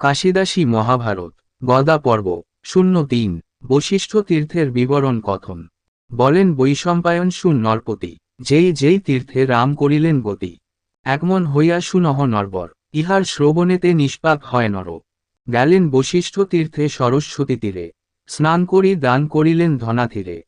কাশিদাসী মহাভারত, গদা পর্ব, শূন্য তিন, বশিষ্ঠ তীর্থের বিবরণ কথন। বলেন বৈশম্পায়ন শুন নরপতি, যেই যেই তীর্থে রাম করিলেন গতি। একমন হইয়া শুনহ নরবর, ইহার শ্রবণেতে নিষ্পাপ হয় নর। গেলেন বশিষ্ঠ তীর্থে সরস্বতী তীরে, স্নান করি দান করিলেন ধনাধীরে।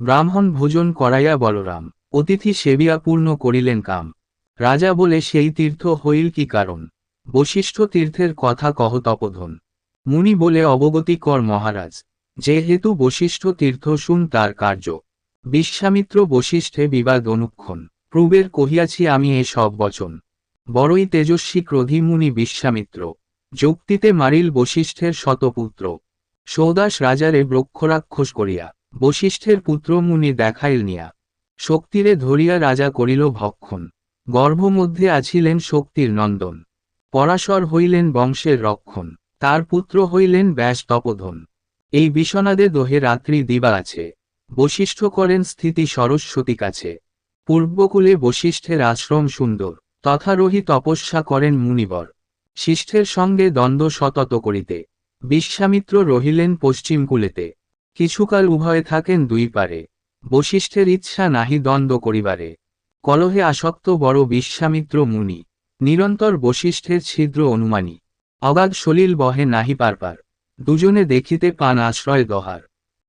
ব্রাহ্মণ ভোজন করাইয়া বলরাম, অতিথি সেবিয়া পূর্ণ করিলেন কাম। রাজা বলে সেই তীর্থ হইল কি কারণ? বশিষ্ঠ তীর্থের কথা কহ তপোধন। মুনি বলে, অবগতি কর মহারাজ, যেহেতু বশিষ্ঠ তীর্থ শুন তার কার্য। বিশ্বামিত্র বশিষ্ঠে বিবাদ অনুক্ষণ। পূর্বের কহিয়াছি, আমি এ সব বচন। বড়ই তেজস্বী ক্রোধী মুনি বিশ্বামিত্র। যুক্তিতে মারিল বশিষ্ঠের শতপুত্র। সৌদাস রাজারে ব্রক্ষরাক্ষস করিয়া, বশিষ্ঠের পুত্র মুনি দেখাইল নিয়া। শক্তিরে ধরিয়া রাজা করিল ভক্ষণ। গর্ভমধ্যে আছিলেন শক্তির নন্দন। পরাশর হইলেন বংশের রক্ষণ, তার পুত্র হইলেন ব্যাস তপোধন। এই বিষণাদে দোহে রাত্রি দিবা আছে, বশিষ্ঠ করেন স্থিতি সরস্বতী কাছে। পূর্বকুলে বশিষ্ঠের আশ্রম সুন্দর, তথারোহী তপস্যা করেন মুনিবর। শিষ্ঠের সঙ্গে দ্বন্দ্ব সতত করিতে, বিশ্বামিত্র রহিলেন পশ্চিম কুলেতে কিছুকাল উভয়ে থাকেন দুই পারে, বশিষ্ঠের ইচ্ছা নাহি দ্বন্দ্ব করিবারে। কলহে আসক্ত বড় বিশ্বামিত্র মুনি। নিরন্তর বশিষ্ঠের ছিদ্র অনুমানী। অগাধ সলিল বহে নাহি পারপার। দুজনে দেখিতে পান আশ্রয় দহার।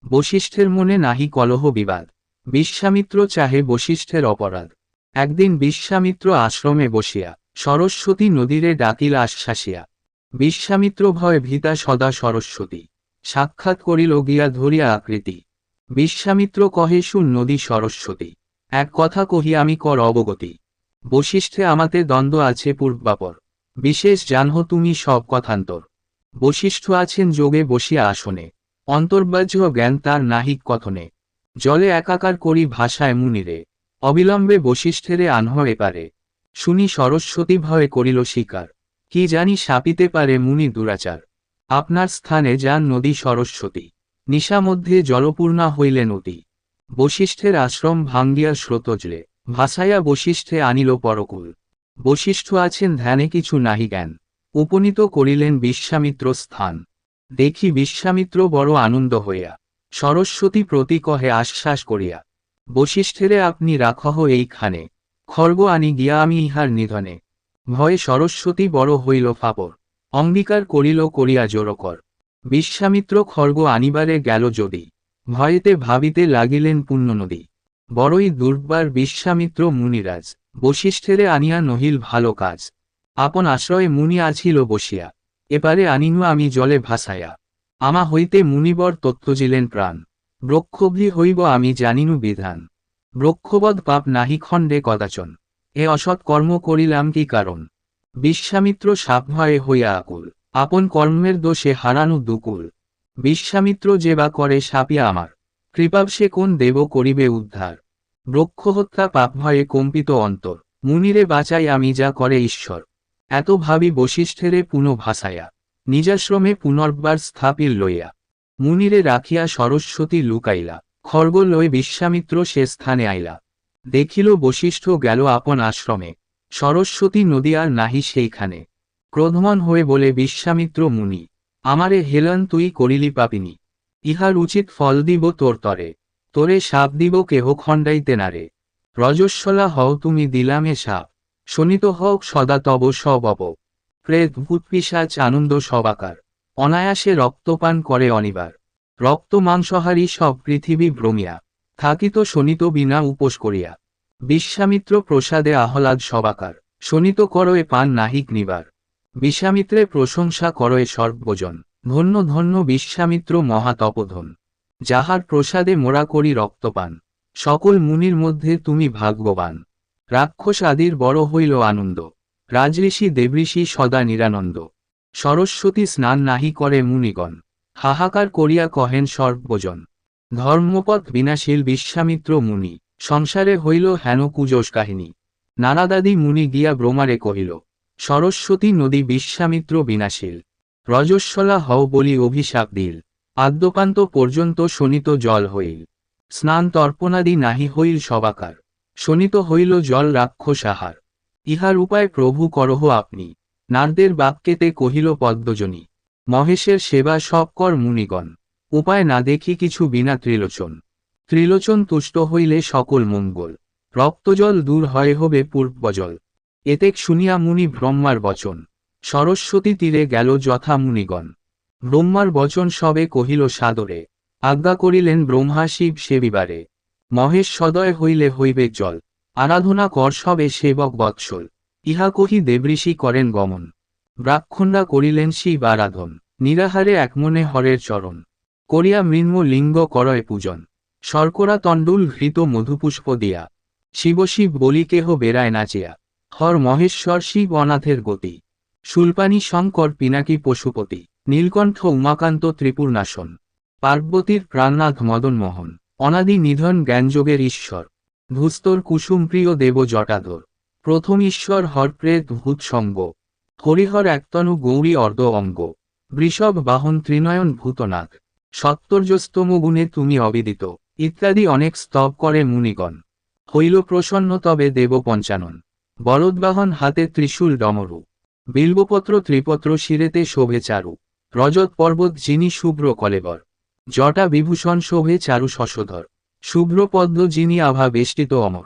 বশিষ্ঠের মনে নাহি কলহ বিবাদ। বিশ্বামিত্র চাহে বশিষ্ঠের অপরাধ। একদিন বিশ্বামিত্র আশ্রমে বসিয়া, সরস্বতী নদীরে ডাকিল আশ্বাসিয়া। বিশ্বামিত্র ভয় ভীতা সদা সরস্বতী। সাক্ষাৎ করিল গিয়া ধরিয়া আকৃতি। বিশ্বামিত্র কহে, শুন নদী সরস্বতী, এক কথা কহি আমি কর অবগতি। বশিষ্ঠে আমাতে দ্বন্দ্ব আছে পূর্বাপর বিশেষ জানহ তুমি সব কথান্তর। বশিষ্ঠ আছেন যোগে বসিয়া আসনে। অন্তর্বাহ্য জ্ঞান তার নাহিক কথনে। জলে একাকার করি ভাষায় মুনিরে। অবিলম্বে বশিষ্ঠেরে আনহ এপারে। শুনি সরস্বতী ভয়ে করিল স্বীকার কি জানি সাপিতে পারে মুনি দুরাচার। আপনার স্থানে যান নদী সরস্বতী। নিশা মধ্যে জলপূর্ণা হইলে নদী। বশিষ্ঠের আশ্রম ভাঙ্গিয়া স্রোতজলে ভাসাইয়া বশিষ্ঠে আনিল পরকুল। বশিষ্ঠ আছেন ধ্যানে কিছু নাহি জ্ঞান। উপনীত করিলেন বিশ্বামিত্র স্থান। দেখি বিশ্বামিত্র বড় আনন্দ হইয়া। সরস্বতী প্রতি কহে আশ্বাস করিয়া। বশিষ্ঠেরে আপনি রাখহ এইখানে। খর্গ আনি গিয়া আমি ইহার নিধনে। ভয়ে সরস্বতী বড় হইল ফাপর। অঙ্গীকার করিল করিয়া জোরকর। বিশ্বামিত্র খর্গ আনিবারে গেল যদি। ভয়েতে ভাবিতে লাগিলেন পুণ্যনদী। বড়ই দুর্বার বিশ্বামিত্র মুনিরাজ, বশিষ্ঠেরে আনিয়া নহিল ভালো কাজ। আপন আশ্রয়ে মুনি আছিল বসিয়া, এপারে আনিনু আমি জলে ভাসাইয়া। আমা হইতে মুনিবর তত্ত্বজিলেন প্রাণ ব্রক্ষভি হইব আমি জানিনু বিধান। ব্রক্ষবদ পাপ নাহি খণ্ডে কদাচন, এ অসৎ কর্ম করিলাম কি কারণ? বিশ্বামিত্র সাপ ভয়ে হইয়া আকুল, আপন কর্মের দোষে হারানু দুকুল। বিশ্বামিত্র যে বা করে সাপিয়া আমার কৃপাব সে কোন দেব করিবে উদ্ধার? ব্রক্ষ হত্যা পাপ ভয়ে কম্পিত অন্তর। মুনিরে বাঁচাই আমি যা করে ঈশ্বর। এত ভাবি বশিষ্ঠেরে পুনঃ ভাসায়া। নিজাশ্রমে পুনর্বার স্থাপিল লইয়া। মুনিরে রাখিয়া সরস্বতী লুকাইলা। খর্গ লয়ে বিশ্বামিত্র সে স্থানে আইলা। দেখিল বশিষ্ঠ গেল আপন আশ্রমে। সরস্বতী নদী আর নাহি সেইখানে। ক্রোধমন হয়ে বলে, বিশ্বামিত্র মুনি, আমারে হেলন তুই করিলি পাপিনি। ইহার উচিত ফল দিব তোর তরে। তোরে সাপ দিব কেহ খণ্ডাইতে নারে রজস্বলা হও তুমি দিলামে সাপ। শোনিত হক সদা তব সব অপ প্রেত ভূতপিসাচ আনন্দ সবাকার অনায়াসে রক্তপান করে অনিবার। রক্ত মাংসহারী সব পৃথিবী ভ্রমিয়া। থাকিত শোনিত বিনা উপোস করিয়া। বিশ্বামিত্র প্রসাদে আহ্লাদ সবাকার শোনিত করয়ে পান নাহিক নিবার। বিশ্বামিত্রে প্রশংসা করয়ে সর্বজন ধন্য ধন্য বিশ্বামিত্র মহাতপধন। যাহার প্রসাদে মোরা করি রক্তপান। সকল মুনির মধ্যে তুমি ভাগ্যবান। রাক্ষস আদির বড় হইল আনন্দ। রাজঋষি দেবঋষি সদা নিরানন্দ। সরস্বতী স্নান নাহি করে মুনিগণ। হাহাকার করিয়া কহেন সর্বজন। ধর্মপথ বিনাশীল বিশ্বামিত্র মুনি। সংসারে হইল হেন কুজোষ কাহিনী। নানাদাদি মুনি গিয়া ব্রহ্মারে কহিল, সরস্বতী নদী বিশ্বামিত্র বিনাশীল। রজস্বলা হও বলি অভিশাপ দিল। আদ্যপান্ত পর্যন্ত শোনিত জল হইল। স্নান তর্পণাদি নাহি হইল সবাকার। শোনিত হইল জল রাক্ষস আহার ইহার উপায় প্রভু করহ আপনি। নারদের বাক্যেতে কহিল পদ্মজনী, মহেশের সেবা সব কর মুনিগণ। উপায় না দেখি কিছু বিনা ত্রিলোচন। ত্রিলোচন তুষ্ট হইলে সকল মঙ্গল। রক্তজল দূর হয় হবে পূর্বজল। এতেক শুনিয়া মুনি ব্রহ্মার বচন। সরস্বতী তীরে গেল যথা মুনিগণ। ব্রহ্মার বচন সবে কহিল সাদরে, আজ্ঞা করিলেন ব্রহ্মা শিব সেবিবারে। মহেশ সদয় হইলে হইবে জল, আরাধনা কর সবে সেবক বৎসল। ইহা কহি দেবঋষি করেন গমন। ব্রাক্ষণ্ডা করিলেন শিব আরাধন, নিরাহারে একমনে হরের চরণ। করিয়া মৃন্ম লিঙ্গ করয় পূজন। শর্করা তণ্ডুল ঘৃত মধুপুষ্প দিয়া। শিব শিব বলি কেহ বেড়ায় নাচিয়া হর মহেশ্বর শিব অনাথের গতি। শুল্পানি শঙ্কর পিনাকি পশুপতি, নীলকণ্ঠ উমাকান্ত ত্রিপুরনাশন, পার্বতীর প্রাণনাথ মদনমোহন, অনাদি নিধন জ্ঞানযোগের ঈশ্বর, ভূস্তর কুসুমপ্রিয় দেব জটাধর, প্রথম ঈশ্বর হরপ্রেত ভূতসঙ্গ, হরিহর একতনু গৌরী অর্ধ অঙ্গ, বৃষভ বাহন ত্রিনয়ন ভূতনাথ, সত্তর্যস্তম গুণে তুমি অবিদিত, ইত্যাদি অনেক স্তব করে মুনিগণ, হইল প্রসন্ন তবে দেব পঞ্চানন বলদবাহন হাতে ত্রিশূল ডমরু বিল্বপত্র ত্রিপত্র শিরেতে শোভে চারু। রজত পর্বত যিনি শুভ্র কলেবর। জটা বিভূষণ শোভে চারু শশধর। শুভ্র পদ্ম যিনি আভা বেষ্টিত অমর।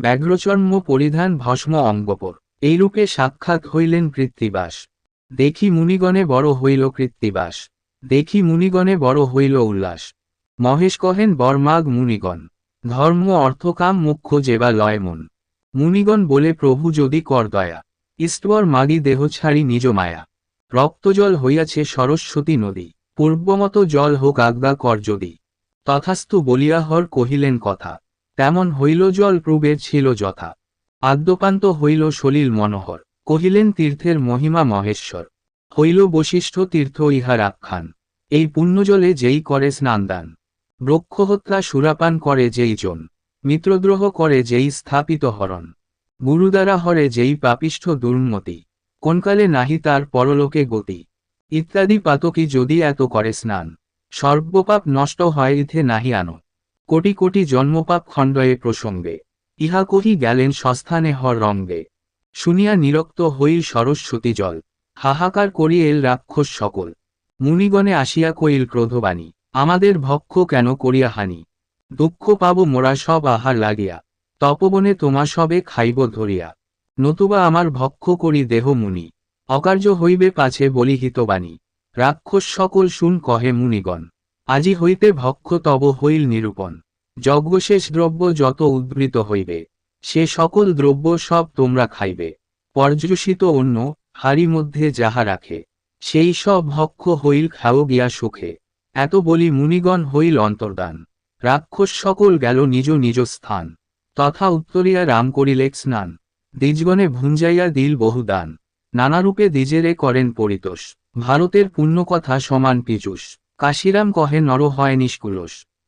ব্যাঘ্রচর্ম পরিধান ভস্ম অঙ্গপর। এইরূপে সাক্ষাৎ হইলেন কৃত্তিবাস। দেখি মুনিগণে বড় হইল কৃত্তিবাস। দেখি মুনিগণে বড় হইল উল্লাস। মহেশ কহেন বর্মাগ মুনিগণ। ধর্ম, অর্থকাম, মুখ্য যেবা লয় মন। মুনিগণ বলে, প্রভু যদি কর দয়া। ঈশ্বর মাগি দেহ ছাড়ি নিজ মায়া। রক্তজল হইয়াছে সরস্বতী নদী। পূর্বমত জল হোক আজ্ঞা কর যদি। তথাস্তু বলিয়া হর কহিলেন কথা। তেমন হইল জল প্রবের ছিল যথা। আদ্যপান্ত হইল সলিল মনোহর। কহিলেন তীর্থের মহিমা মহেশ্বর। হইল বশিষ্ঠ তীর্থ ইহার আখ্যান। এই পুণ্যজলে যেই করে স্নানদান। বৃক্ষহত্যা সুরাপান করে যেই জন মিত্রদ্রোহ করে যেই স্থাপিত হরণ। গুরুদ্বারা হরে যেই পাপিষ্ঠ দুর্মতি, কোনকালে নাহি তার পরলোকে গতি। ইত্যাদি পাতকি যদি এত করে স্নান, সর্বপাপ নষ্ট হয় ইথে নাহি আনো। কোটি কোটি জন্মপাপ খণ্ডয়ে প্রসঙ্গে, ইহা কহি গেলেন সস্থানে হর রঙ্গে। শুনিয়া নিরক্ত হই সরস্বতী জল, হাহাকার করি এল রাক্ষস সকল। মুনিগণে আসিয়া কইল ক্রোধবাণী, আমাদের ভক্ষ কেন করিয়া হানি? দুঃখ পাব মোরা সব আহার লাগিয়া। তপবনে তোমা সবে খাইব ধরিয়া। নতুবা আমার ভক্ষ করি দেহ মুনি। অকার্য হইবে পাছে বলি হিতবাণী। রাক্ষস সকল শুন কহে মুনিগণ। আজি হইতে ভক্ষ তব হইল নিরূপণ। যজ্ঞশেষ দ্রব্য যত উদ্বৃত হইবে, সে সকল দ্রব্য সব তোমরা খাইবে। পর্যুষিত অন্য হাড়ি মধ্যে যাহা রাখে, সেই সব ভক্ষ হইল খাও গিয়া সুখে। এত বলি মুনিগণ হইল অন্তর্দান। রাক্ষস সকল গেল নিজ নিজ স্থান। তথা উত্তরিয়া রাম করিলেক স্নান। দ্বিজগণে ভুঞ্জাইয়া দিল বহুদান। নানারূপে দ্বিজেরে করেন পরিতোষ। ভারতের পুণ্য কথা সমান পীযুষ। কাশিরাম কহে নর হয় নিষ্কুলস।